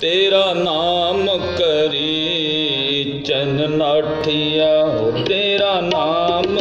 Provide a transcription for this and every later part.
ਤੇਰਾ ਨਾਮ ਕਰੀ ਚਨ ਨਾਠੀਆ ਤੇਰਾ ਨਾਮ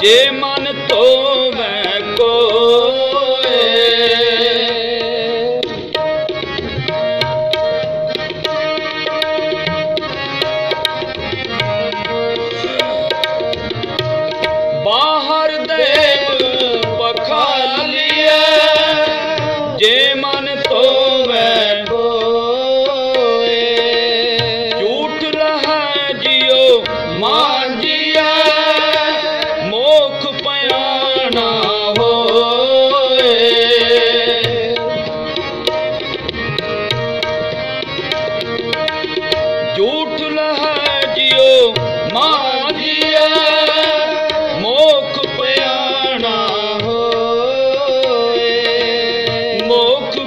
ਜੇ ਮਨ ਤੋਂ ਝੂਠ ਲਹੈ ਮੋਖ ਪਿਆਣਾ ਹੋਏ। ਮੋਖ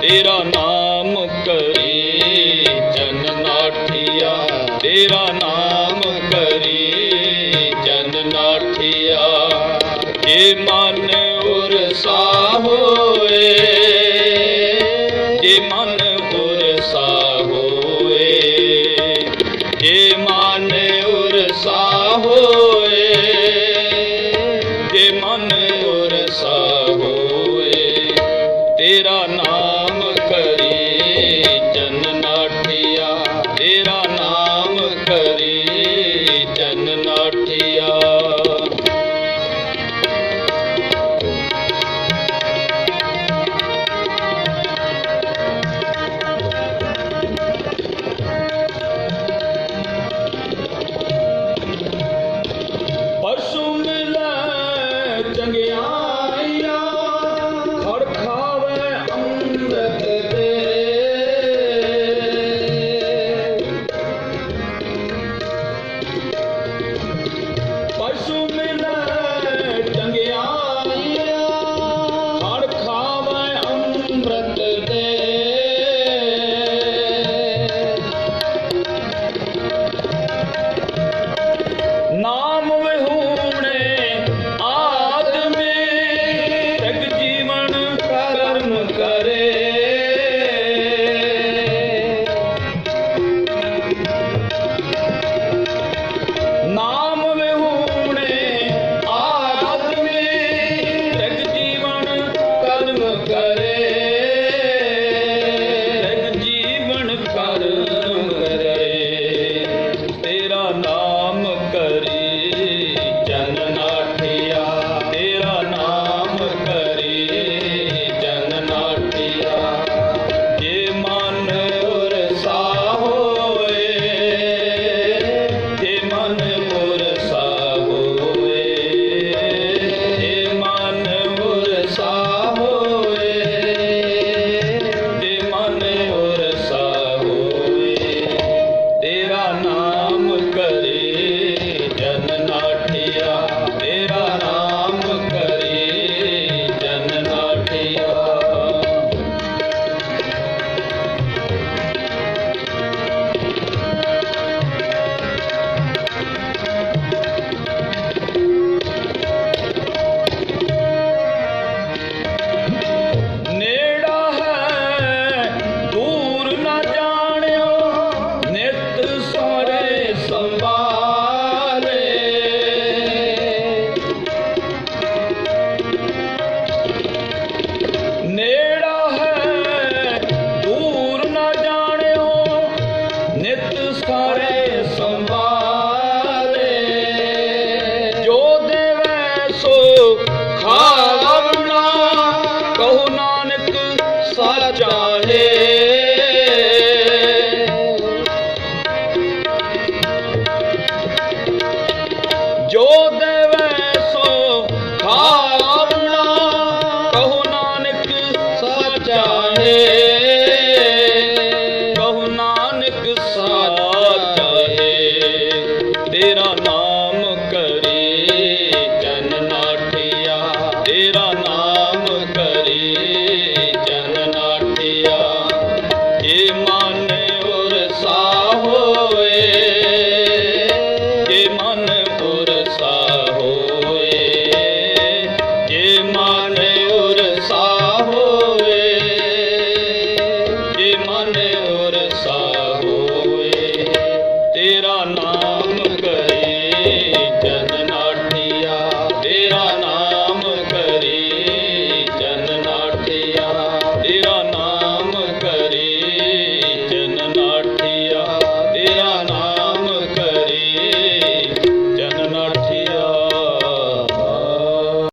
ਤੇਰਾ ਨਾਮ ਕਰੇ ਜਨ ਤੇਰਾ ਨਾਮ ਕਰੇ ਜਨ ਮਾ মনে রে